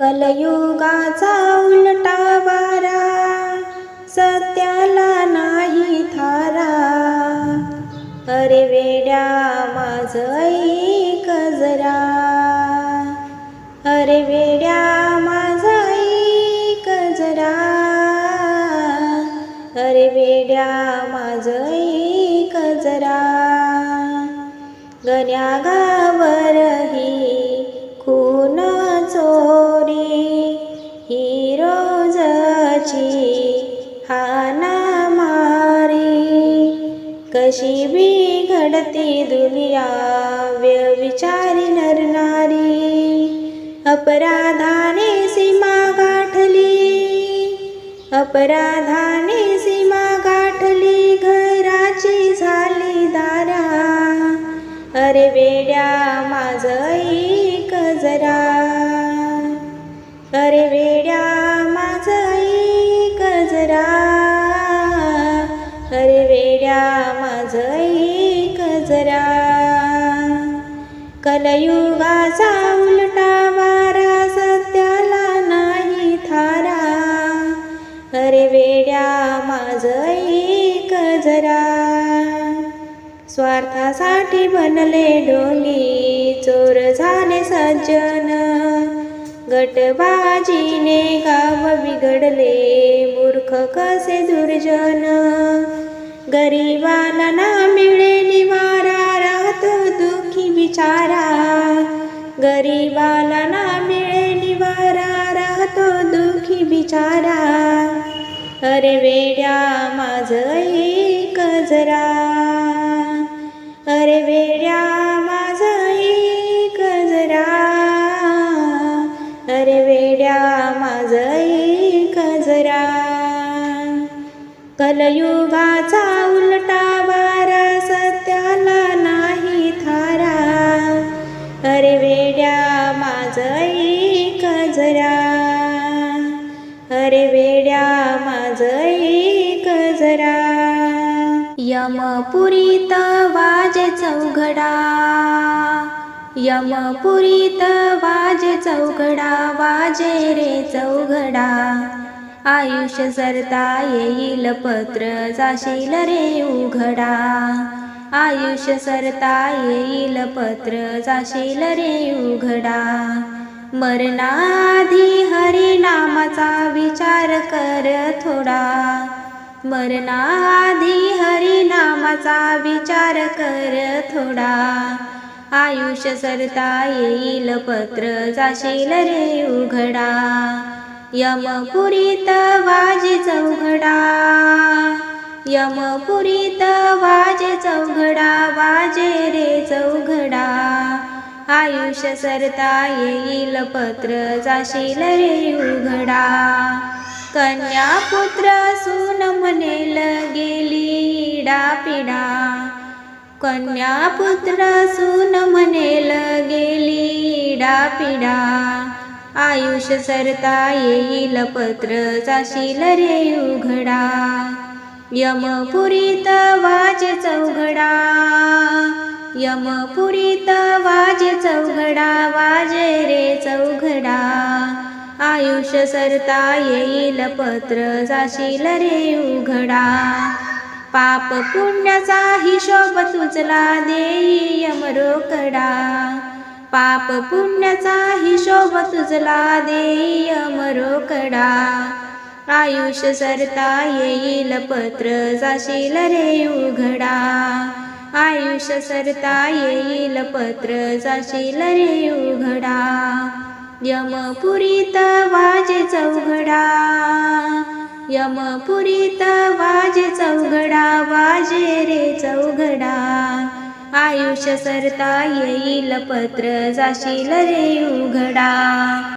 कलयुगाचा उलटा वारा सत्याला नाही थारा. अरे वेड्या माझ ऐक जरा. अरे वेड्या माझ ऐक जरा. अरे वेड्या माझ एक जरा. गण्या गावरही हाना मारी कशी बिघडती दुनिया व्यविचारी नरनारी अपराधाने सीमा गाठली अपराधाने सीमा गाठली घराची झाली दारा. अरे वेड्या माझ एक जरा माझ जरा कलयुगाचा उलटा वारा सत्याला नाही थारा. अरे वेड्या माझ ऐक जरा. स्वार्थासाठी बनले डोली चोर झाले सज्जन. गटबाजीने गाव बिघडले मूर्ख कसे दुर्जन. गरीबाला ना मिळे निवारा राहतो दुःखी बिचारा. गरीबाला ना मिळे निवारा राहतो दुःखी बिचारा. अरे वेड्या माझ एक जरा. अरे वेड्या माझ एक जरा. अरे वेड्या माझ कलयुगाचा उलटा वारा सत्याला नाही थारा. अरे वेड्या माझ ऐक जरा. अरे वेड्या माझ एक जरा. यमपुरीत वाजे चौघडा. यमपुरीत वाजे चौघडा वाजे रे चौघडा. आयुष्य सरता येईल पत्र जाशील रे उघडा. आयुष्य सरता येईल पत्र जाशील रे उघडा. मरणाधी हरिनामाचा विचार कर थोडा. मरणाधी हरिनामाचा विचार कर थोडा. आयुष्य सरता येईल पत्र जाशील रे उघडा. यमपुरीत वाजे चौघडा. यमपुरीत वाजे चौघडा वाजे रे चौघडा. आयुष्य सरता येईल पत्र जाशील रे उघडा. कन्या पुत्र सून म्हणेल गेली पिडा कन्या पुत्र सून म्हणेल गेली पिडा आयुष्य सरता येईल पत्र जाशील रे उघडा. यमपुरीत वाजे चौघडा. यमपुरीत वाजे चौघडा वाजे रे चौघडा. आयुष्य सरता येईल पत्र जाशील रे उघडा. पाप पुण्याचा हिशोब तुझला देई यमरोकडा. पाप पुण्याचा हिशोब तुझला देय मरोकडा. आयुष्य सरता येईल पत्र जाशील रे उघडा. आयुष्य सरता येईल पत्र जाशील रे उघडा. यमपुरीत वाजे चौघडा. यमपुरीत वाजे चौघडा वाजे आयुष्य सरता येईल पत्र जाशील रे उघडा.